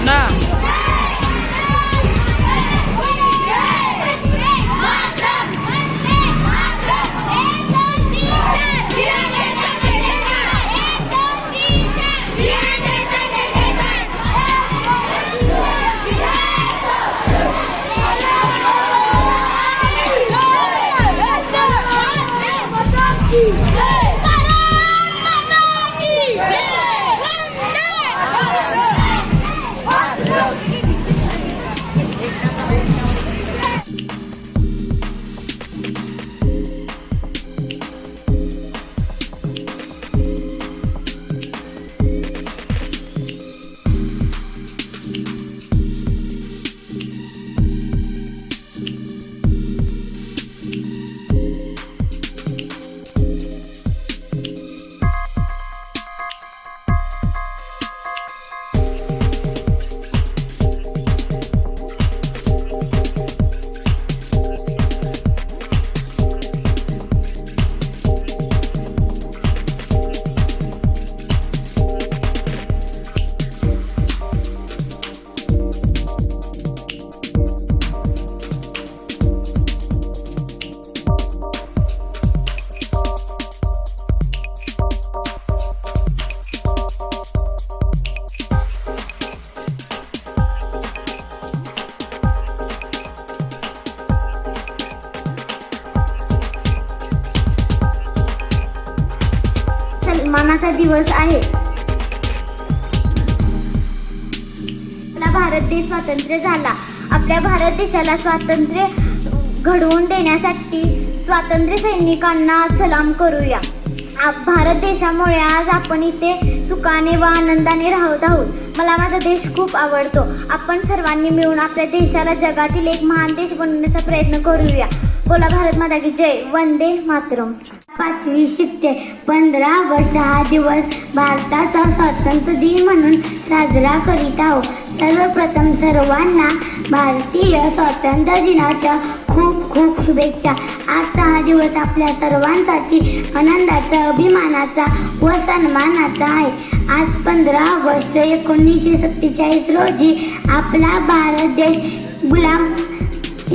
now. सन्मानाचा दिवस आहे. आपला भारत देश स्वातंत्र्य झाला. आपल्या भारत देशाला स्वातंत्र्य घडवून देण्यासाठी स्वातंत्र्य सैनिकांना सलाम करूया. आप- भारत देशामुळे आज आपण इथे सुखाने व आनंदाने राहत आहोत. मला माझा देश खूप आवडतो. आपण सर्वांनी मिळून आपल्या देशाला जगातील एक महान देश बनवण्याचा प्रयत्न करूया. बोला भारत माता की जय. वंदे मातरम. पाचवी शिकते. पंधरा ऑगस्ट हा दिवस भारताचा स्वातंत्र्य दिन म्हणून साजरा करीत आहोत. सर्वप्रथम सर्वांना भारतीय स्वातंत्र्य दिनाच्या खूप खूप शुभेच्छा. आजचा हा दिवस आपल्या सर्वांसाठी आनंदाचा अभिमानाचा व सन्मानाचा आहे. आज पंधरा ऑगस्ट एकोणीसशे सत्तेचाळीस रोजी आपला भारत देश गुलाम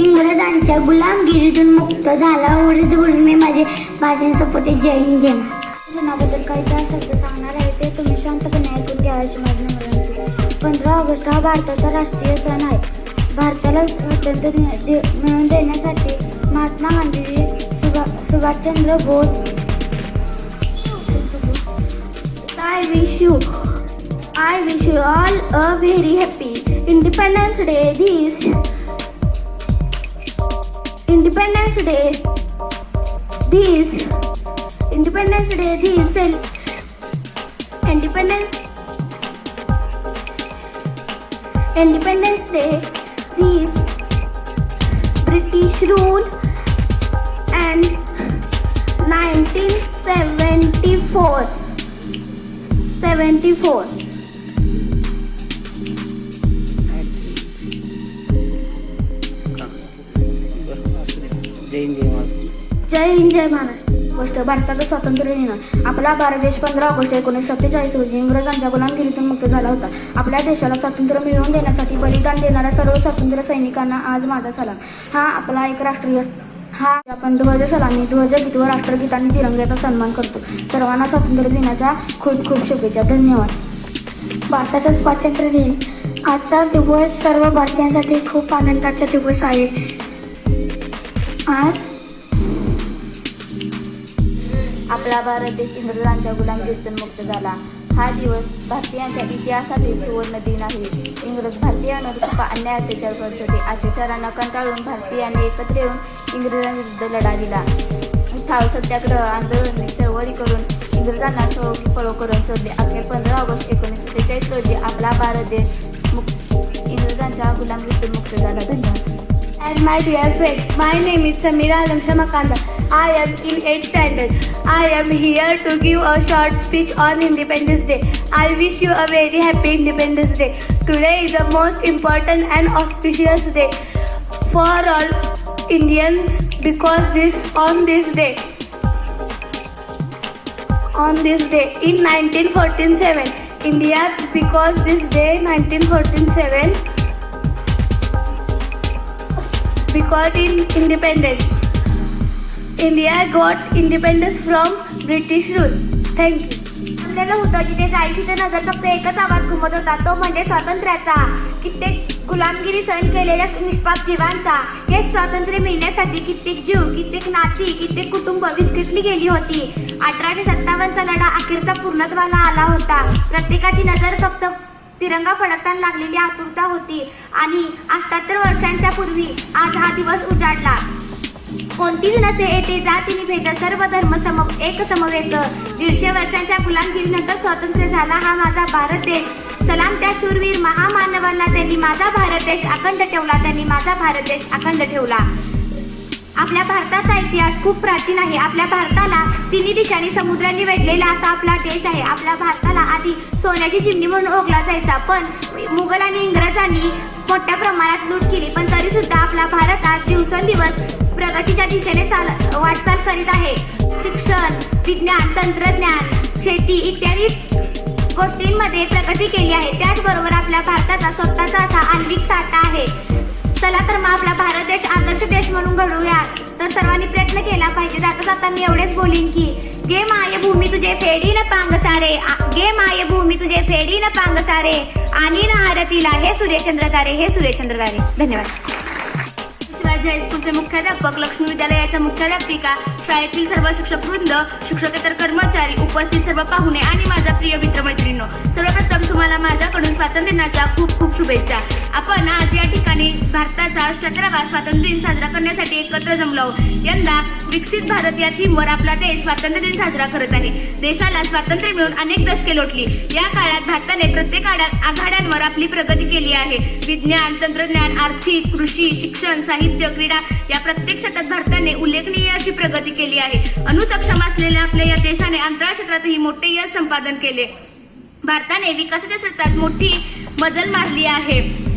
इंग्रजांच्या गुलामगिरीतून मुक्त झाला. एवढेच बोलून मी माझे भाषण संपवते. जय हिंद जय महाराष्ट्र. सणाबद्दल काही चार शब्द सांगणार आहे ते तुम्ही शांतपणे ऐकून घ्या अशी माझी विनंती पंधरा ऑगस्ट हा भारताचा राष्ट्रीय सण आहे. भारताला स्वातंत्र्य मिळवून देण्यासाठी महात्मा गांधीजी सुभा Subhash Chandra Bose I wish you I wish you all a very happy Independence Day. This Independence Day. This Independence Day this Independence Independence Day this British rule and 1974 74 जय हिंद जय महाराष्ट्र जय हिंद जय महाराष्ट्र. गोष्ट भारताचा स्वातंत्र्य दिन आपला भारत देश पंधरा ऑगस्ट एकोणीसशे सत्तेचाळीस रोजी इंग्रजांच्या गुलामगिरीतून मुक्त झाला होता. आपल्या देशाला स्वातंत्र्य मिळवून देण्यासाठी बलिदान देणाऱ्या सर्व स्वातंत्र्य सैनिकांना आज माझा सलाम. हा आपला एक राष्ट्रीय हा आपण ध्वज सलामी ध्वजगीत व राष्ट्रगीत आणि तिरंग्याचा सन्मान करतो. सर्वांना स्वातंत्र्य दिनाच्या खूप खूप शुभेच्छा. धन्यवाद. भारताचा स्वातंत्र्य दिन. आजचा दिवस सर्व भारतीयांसाठी खूप आनंदाचा दिवस आहे. आज आपला भारत देश इंग्रजांच्या गुलामगिरीतून मुक्त झाला. हा दिवस भारतीयांच्या इतिहासातील सुवर्ण दिन आहे. इंग्रज भारतीयांवर खूप अन्याय अत्याचार करत होते. अत्याचारांना कंटाळून भारतीयांनी एकत्र येऊन इंग्रजांविरुद्ध लढा दिला. ठाव सत्याग्रह आंदोलन चळवळी करून इंग्रजांना सो पळो करून सोडले. अखेर पंधरा ऑगस्ट एकोणीसशे सत्तेचाळीस रोजी आपला भारत देश मुक्त इंग्रजांच्या गुलामगिरीतून मुक्त झाला. धन्यवाद. And my dear friends, my name is Samira Alam Shamakanda. I am in 8th standard. I am here to give a short speech on Independence Day. I wish you a very happy Independence Day. Today is the most important and auspicious day for all Indians because this on this day on this day in 1947 India because this day 1947 because in independence India got independence from British rule. Thank you. आपल्याला होतं जिथे जाईल तिथे नजर फक्त एकच आवाज घुमत होता तो म्हणजे स्वातंत्र्याचा कित्येक गुलामगिरी सहन केलेल्या निष्पाप जीवांचा हे स्वातंत्र्य मिळण्यासाठी कित्येक जीव कित्येक नाती कित्येक कुटुंब विस्कटली गेली होती अठराशे सत्तावन्नचा लढा अखेरचा पूर्णत्वाला आला होता प्रत्येकाची नजर फक्त तिरंगा फडकताना लागलेली आतुरता होती आणि अष्ट्याहत्तर वर्षांच्या पूर्वी आज हा दिवस उजाडला. कोणतीच नसे येते जातीने भेद सर्व धर्म सम एक समवेत. दीडशे वर्षांच्या गुलामगिरीनंतर स्वातंत्र्य झाला हा माझा भारत देश. सलाम त्या शूरवीर महामानवांना त्यांनी माझा भारत देश अखंड ठेवला. त्यांनी माझा भारत देश अखंड ठेवला. आपल्या भारताचा इतिहास खूप प्राचीन आहे. आपल्या भारताला तिन्ही दिशांनी समुद्रांनी वेढलेला असा आपला देश आहे. आपल्या भारताला आधी सोन्याची चिमणी म्हणून ओळखला जायचा. पण मुघल आणि इंग्रजांनी मोठ्या प्रमाणात लूट केली. पण तरी सुद्धा आपला भारत आज दिवसेंदिवस प्रगतीच्या दिशेने चाल वाटचाल करीत आहे. शिक्षण विज्ञान तंत्रज्ञान शेती इत्यादी गोष्टींमध्ये प्रगती केली आहे. त्याचबरोबर आपल्या भारताचा घडूया तर सर्वांनी प्रयत्न केला पाहिजे. जाता जाता मी एवढेच बोलीन की गे माय भूमी तुझे फेडी न पांग सारे. गे माय भूमी तुझे फेडी न पांग सारे. आणि न आरतीला हे सूर्यचंद्र तारे हे सूर्यचंद्र तारे. धन्यवाद. शिवाजी हायस्कूलचे मुख्याध्यापक लक्ष्मी विद्यालयाच्या मुख्याध्यापिका शाळेतील सर्व शिक्षक वृंद शिक्षकेतर कर्मचारी उपस्थित सर्व पाहुणे आणि माझा प्रिय मित्रमैत्रिणींनो सर्वप्रथम तुम्हाला माझ्याकडून स्वातंत्र्य दिनाच्या खूप खूप शुभेच्छा. आपण आज या ठिकाणी भारताचा सतरावा स्वातंत्र्य दिन साजरा करण्यासाठी एकत्र जमलो. आहोत. यंदा विकसित भारत या थीमवर आपला देश स्वातंत्र्य दिन साजरा करत आहे. देशाला स्वातंत्र्य मिळून अनेक दशके लोटली. या काळात भारताने प्रत्येक आघाड्यांवर आपली प्रगती केली आहे. विज्ञान तंत्रज्ञान आर्थिक कृषी शिक्षण साहित्य क्रीडा या प्रत्येक क्षेत्रात भारताने उल्लेखनीय अशी प्रगती केली आहे. अणुसक्षम असलेल्या आपल्या या देशाने अंतराळ क्षेत्रातही मोठे यश संपादन केले. भारताने विकासाच्या क्षेत्रात मोठी मजल मारली आहे.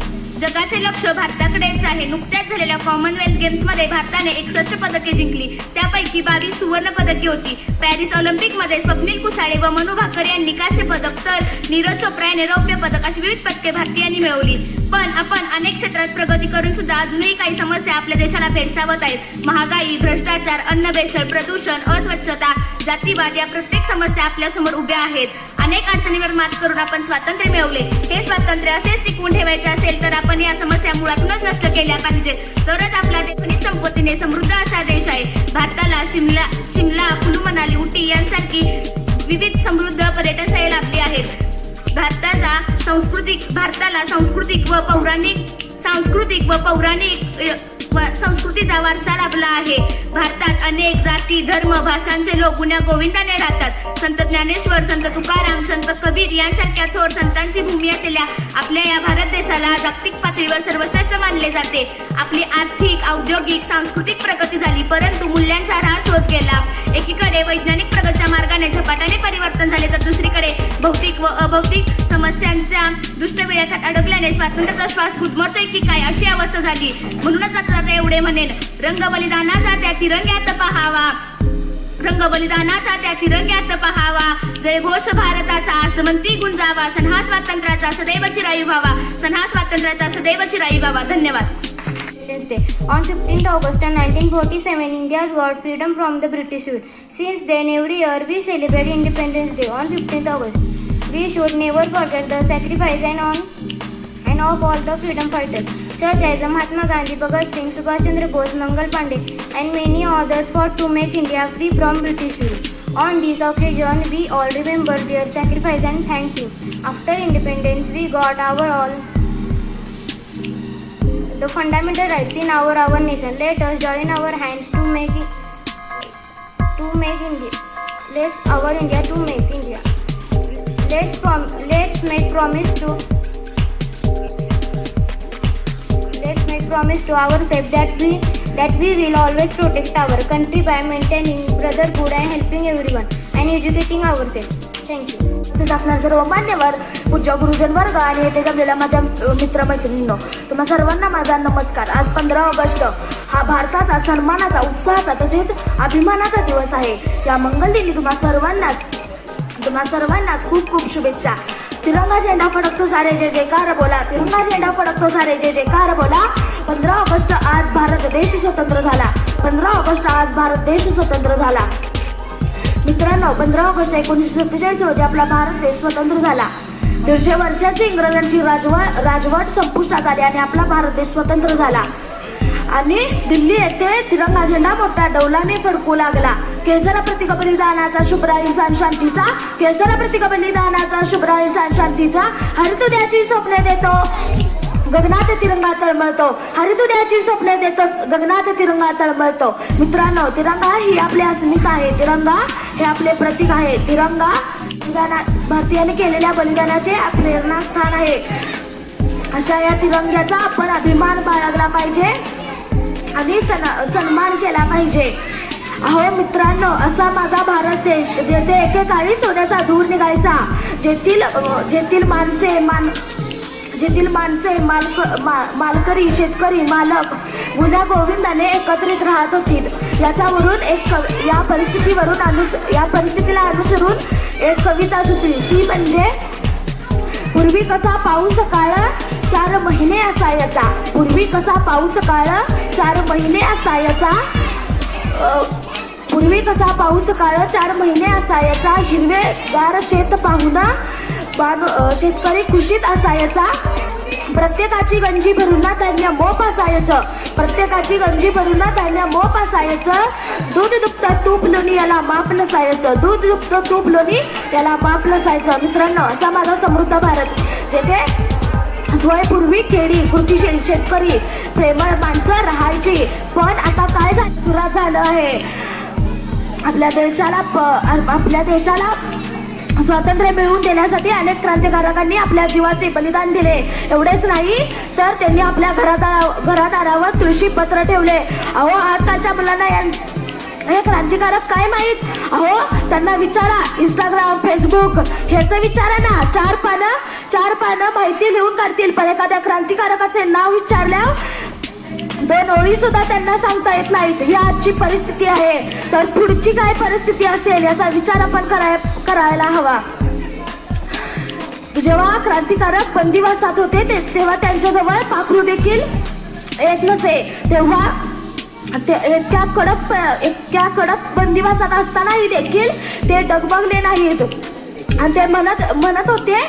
जगाचे लक्ष भारताकडेच आहे. नुकत्याच झालेल्या कॉमनवेल्थ गेम्समध्ये भारताने एकसष्ट पदके जिंकली. त्यापैकी बावीस सुवर्ण पदके होती. पॅरिस ऑलिम्पिकमध्ये स्वप्नील कुसाळे व मनु भाकर यांनी कांस्य पदक तर नीरज चोप्रा यांनी रौप्य पदक अशी विविध पदके भारतीयांनी मिळवली. पण आपण अनेक क्षेत्रात प्रगती करून सुद्धा अजूनही काही समस्या आपल्या देशाला भेडसावत आहेत. महागाई भ्रष्टाचार अन्न भेसळ प्रदूषण अस्वच्छता जातीवाद या प्रत्येक समस्या आपल्यासमोर उभ्या आहेत. अनेक अडचणींवर मात करून आपण स्वातंत्र्य मिळवले. हे स्वातंत्र्य असेच टिकवून ठेवायचे असेल तर आपण या समस्या मुळातूनच नष्ट केल्या पाहिजेत. तरच आपला देश खनिज संपत्तीने समृद्ध असा देश आहे. भारताला शिमला शिमला कुलू मनाली उटी यांसारखी विविध समृद्ध पर्यटन स्थळे लाभली आहेत. भारताचा सांस्कृतिक भारताला सांस्कृतिक व पौराणिक सांस्कृतिक व पौराणिक संस्कृतीचा वारसा लाभला आहे. भारतात अनेक जाती धर्म भाषांचे लोक गुण्या गोविंदाने राहतात. संत ज्ञानेश्वर संत तुकाराम संत कबीर यांसारख्या थोर संतांची भूमी असलेल्या आपल्या या भारत देशाला जागतिक पातळीवर सर्वश्रेष्ठ मानले जाते. आपली आर्थिक औद्योगिक सांस्कृतिक प्रगती झाली परंतु मूल्यांचा ऱ्हास होत गेला. एकीकडे वैज्ञानिक प्रगतीच्या मार्गाने झपाट्याने परिवर्तन झाले तर दुसरीकडे भौतिक व अभौतिक समस्यांच्या दुष्ट अडकल्याने स्वातंत्र्याचा श्वास गुदमरतोय की काय? अशी अवस्था झाली. म्हणूनच आता एवढे म्हणेन रंग बलिदानाचा त्या तिरंग्यात पहावा. रंग बलिदानाचा त्या तिरंग्यात पहावा. जय घोष भारताचा आसमंती गुंजावा. सन्हा स्वातंत्र्याचा सदैव चिरायू व्हावा. सन्हा स्वातंत्र्याचा सदैव चिरायू व्हावा. धन्यवाद. Day. On 15th August 1947, India's got freedom from the British rule. Since then, every year we celebrate Independence Day. On 15th August. We should never forget the sacrifice and on and of all the freedom fighters, such as Mahatma Gandhi, Bhagat Singh, Subhash Chandra Bose, Mangal Pandey, and many others fought to make India free from British rule. On this occasion, we all remember their sacrifice and thank you. After independence, we got our all the fundamental rights in our our nation. Let us join our hands to make to make India. Let's our India to make. Let's prom let's make promise to let's make promise to ourselves that we that we will always protect our country by maintaining brotherhood and helping everyone and educating ourselves. Thank you. उपस्थित सर्व मान्यवर पूज्य गुरुजन वर्ग आणि येथे जमलेल्या माझ्या मित्रमैत्रिणींनो तुम्हा सर्वांना माझा नमस्कार आज पंधरा ऑगस्ट हा भारताचा सन्मानाचा उत्साहाचा तसेच अभिमानाचा दिवस आहे या मंगल दिनी तुम्हा सर्वांनाच तुम्हा सर्वांनाच खूप खूप शुभेच्छा. तिरंगा झेंडा फडकतो सारे जे जयकार बोला. तिरंगा झेंडा फडकतो सारे जे जयकार बोला. पंधरा ऑगस्ट आज भारत देश स्वतंत्र झाला. पंधरा ऑगस्ट आज भारत देश स्वतंत्र झाला. मित्रांनो पंधरा ऑगस्ट एकोणीसशे सत्तेचाळीस रोजी आपला भारत देश स्वतंत्र झाला. दीडशे वर्षाची इंग्रजांची राजवा राजवट संपुष्टात आली आणि आपला भारत देश स्वतंत्र झाला. आणि दिल्ली येथे तिरंगा झेंडा मोठ्या डौलाने फडकू लागला. केसर प्रतीक बलिदानाचा शुभ्रा इंसान शांतीचा केसर प्रतीक बलिदानाचा शुभ्रा इंसान शांतीचा हरितुद्याची स्वप्ने देतो. गगनात तिरंगा तळमळतो. हरितुद्याची स्वप्ने देतो. गगनात तिरंगा तळमळतो. मित्रांनो तिरंगा ही आपली अस्मिता आहे. तिरंगा हे आपले प्रतीक आहे. तिरंगा भारतीयांनी भारतीयाने केलेल्या बलिदानाचे प्रेरणास्थान आहे. अशा या तिरंग्याचा आपण अभिमान बाळगला पाहिजे. आणि सन सन्मान केला पाहिजे. अहो मित्रांनो असा माझा भारत देश जेथे एकेकाळी सोन्याचा धूर निघायचा जेथील जेथील माणसे मान जेथील माणसे मालक मा, मालकरी शेतकरी मालक गुन्हा गोविंदाने एकत्रित राहत होतील. याच्यावरून एक कव- या परिस्थितीवरून अनुस या परिस्थितीला अनुसरून एक कविता सुचली. ती म्हणजे पूर्वी कसा पाऊस काळा चार महिने असायचा. पूर्वी कसा पाऊस काळ? चार महिने असायचा. पूर्वी कसा पाऊस काळ? चार महिने असायचा. हिरवे गार शेत पाहून बानु शेतकरी खुशीत असायचा. प्रत्येकाची गंजी भरून ना धान्य मोप असायचं. प्रत्येकाची गंजी भरून ना धान्य मोप असायचं. दूध दुभतं तूप लोणी याला माप नसायचं. दूध दुभतं तूप लोणी याला माप नसायचं. मित्रांनो असा माझा समृद्ध भारत. जेथे स्वयंपूर्वी खेडी कृतीशील शेतकरी प्रेमळ माणसं राहायची. पण आता काय झालं झालं आहे? आपल्या देशाला प- आपल्या देशाला स्वातंत्र्य मिळवून देण्यासाठी अनेक क्रांतिकारकांनी आपल्या जीवाचे बलिदान दिले. एवढेच नाही तर त्यांनी आपल्या घरात घरादारावर तुळशी पत्र ठेवले. अहो आजकालच्या मुलांना या हे क्रांतिकारक काय माहीत? अहो त्यांना विचारा इंस्टाग्राम फेसबुक ह्याचं विचारा ना चार पानं चार पानं माहिती लिहून करतील पण एखाद्या क्रांतिकारकाचे नाव विचारल्या दोन ओळी सुद्धा त्यांना सांगता येत नाहीत. ही आजची परिस्थिती आहे. तर पुढची काय परिस्थिती असेल याचा विचार आपण कराय करायला हवा. जेव्हा क्रांतिकारक बंदिवासात होते ते- तेव्हा त्यांच्याजवळ पाखरू देखील येत नसे. तेव्हा त्या कडक त्या कडक बंदिवासात असतानाही देखील ते डगमगले नाहीत. आणि ते म्हणत म्हणत होते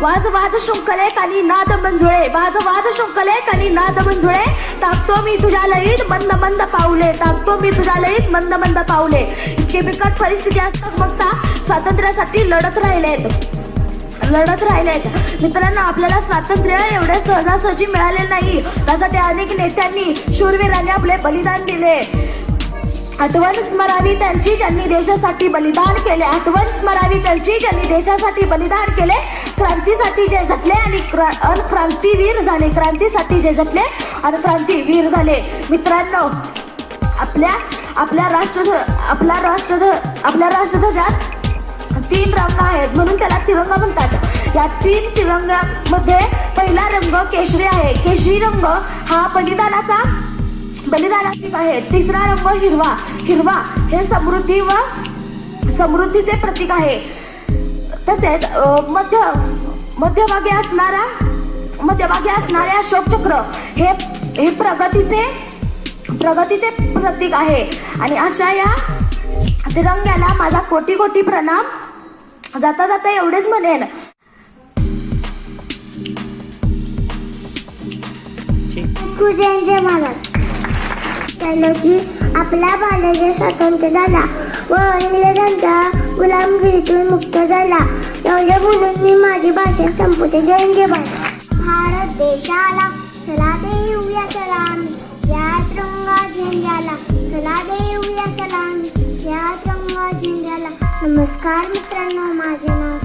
वाज वाज शुंकले कानी नाद मंजुळे वाज वाज शुंकले कानी नाद मंजुळे टाकतो मी तुझ्या लईत मंद मंद पावले टाकतो मी तुझ्या लईत मंद मंद पावले इतकी बिकट परिस्थिती असतात बघता स्वातंत्र्यासाठी लढत राहिलेत. लढत राहिलेत मित्रांनो आपल्याला स्वातंत्र्य एवढे सहजासहजी मिळाले नाही. त्यासाठी अनेक नेत्यांनी शूरवीरांनी आपले बलिदान दिले. आठवण स्मरावी त्यांची ज्यांनी देशासाठी बलिदान केले. आठवण स्मरावी त्यांची ज्यांनी देशासाठी बलिदान केले. क्रांतीसाठी जे झटले आणि क्रांतीवीर झाले. क्रांतीसाठी जे झटले आणि क्रांतीवीर झाले. मित्रांनो आपल्या आपल्या राष्ट्र आपला राष्ट्र आपल्या राष्ट्रध्वजात तीन रंग आहेत म्हणून त्याला तिरंगा म्हणतात. या तीन तिरंगामध्ये पहिला रंग केशरी आहे. केशरी रंग हा बलिदानाचा बलिदानाचा आहे. तिसरा रंग हिरवा. हिरवा हे समृद्धी व समृद्धीचे प्रतीक आहे. तसेच मध्य मध्यभागी असणारा मध्यभागी असणारे अशोक चक्र हे हे प्रगतीचे प्रगतीचे प्रतीक आहे. आणि अशा या तिरंग्याला माझा कोटी कोटी प्रणाम. जाता जाता एवढेच म्हणेन जय महाराज त्यालोजी आपला भारत स्वातंत्र्य झाला. व इंग्रजांचा गुलामगिरीतून मुक्त झाला. एवढे बोलून मी माझी भाषेत संपवते. जय जय भारत देशाला. नमस्कार मित्रांनो माझे नाव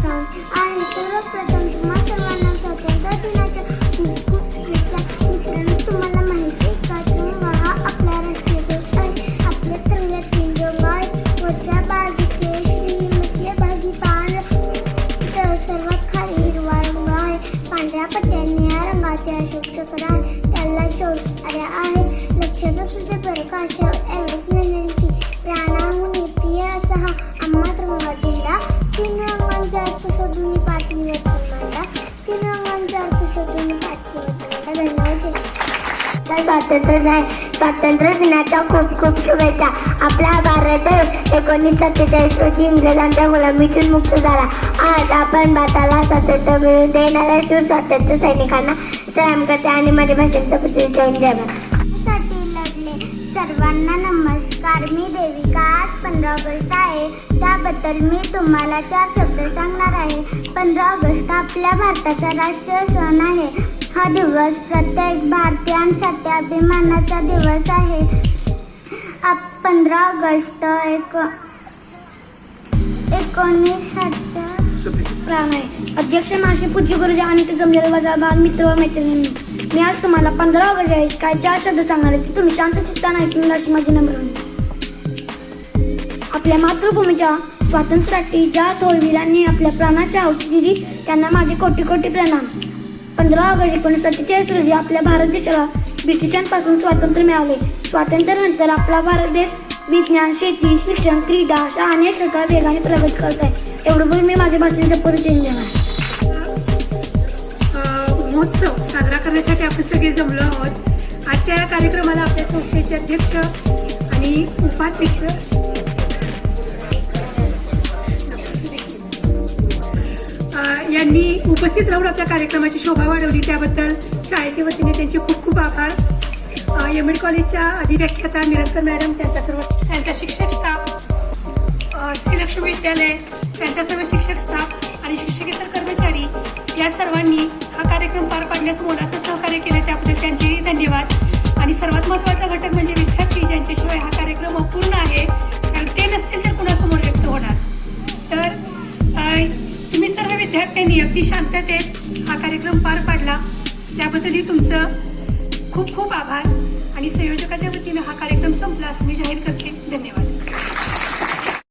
स्वातंत्र्य स्वातंत्र्य दिनाच्या खूप खूप शुभेच्छा. आपला भारत देश एकोणीस सत्तेचाळीस रोजी इंग्रजांच्या गुलामीतून मुक्त झाला. आज आपण भारताला स्वातंत्र्य मिळवून देणाऱ्या शूर स्वातंत्र्य सैनिकांना सलाम करते आणि माझ्या भाषेचं जय जयसाठी सर्वांना नमस्कार. मी देविका. आज पंधरा ऑगस्ट आहे. त्याबद्दल मी तुम्हाला चार शब्द सांगणार आहे. पंधरा ऑगस्ट आपल्या भारताचा राष्ट्रीय सण आहे. हा दिवस प्रत्येक भारतीयांसाठी अभिमानाचा दिवस आहे. आप पंधरा ऑगस्ट एक एकोणीस प्राण आहे अध्यक्ष मासे पूज्य गुरुजी आणि ते जमलेले माझा बाल मित्र व मैत्रिणींनी मी आज तुम्हाला पंधरा ऑगस्ट आहे काय चार शब्द सांगणार आहे तुम्ही शांत चित्ताने ऐकून अशी माझी नम्र आपल्या मातृभूमीच्या स्वातंत्र्यासाठी ज्या थोरवीरांनी आपल्या प्राणाची आहुती दिली त्यांना माझे कोटी कोटी प्रणाम. पंधरा ऑगस्ट एकोणीसशे सत्तेचाळीस रोजी आपल्या भारत देशाला ब्रिटिशांपासून स्वातंत्र्य मिळाले. स्वातंत्र्यानंतर आपला भारत देश विज्ञान शेती शिक्षण क्रीडा अशा अनेक क्षेत्रात वेगाने प्रगत करत आहे. एवढं पण मी माझ्या भाषेचा परिचय देणार आहे. महोत्सव साजरा करण्यासाठी आपण सगळे जमलो आहोत. आजच्या या कार्यक्रमाला आपल्या संस्थेचे अध्यक्ष आणि उपाध्यक्ष यांनी उपस्थित राहून आपल्या कार्यक्रमाची शोभा वाढवली. त्याबद्दल शाळेच्या वतीने त्यांचे खूप खूप आभार. एम एड कॉलेजच्या अधिव्याख्याता निरंतर मॅडम त्यांचा सर्व त्यांचा शिक्षक स्टाफ श्रीलक्ष्मी विद्यालय त्यांचा सर्व शिक्षक स्टाफ आणि शिक्षकेतर कर्मचारी या सर्वांनी हा कार्यक्रम पार पाडण्यास मोलाचं सहकार्य केलं. त्याबद्दल त्यांचेही धन्यवाद. आणि सर्वात महत्त्वाचा घटक म्हणजे विद्यार्थी ज्यांच्याशिवाय हा कार्यक्रम अपूर्ण आहे कारण ते नसतील तर कुणासमोर व्यक्त होणार. तर सर्व विद्यार्थ्यांनी अगदी शांततेत हा कार्यक्रम पार पाडला. त्याबद्दलही तुमचं खूप खूप आभार आणि संयोजकाच्या वतीनं हा कार्यक्रम संपला असं मी जाहीर करते. धन्यवाद.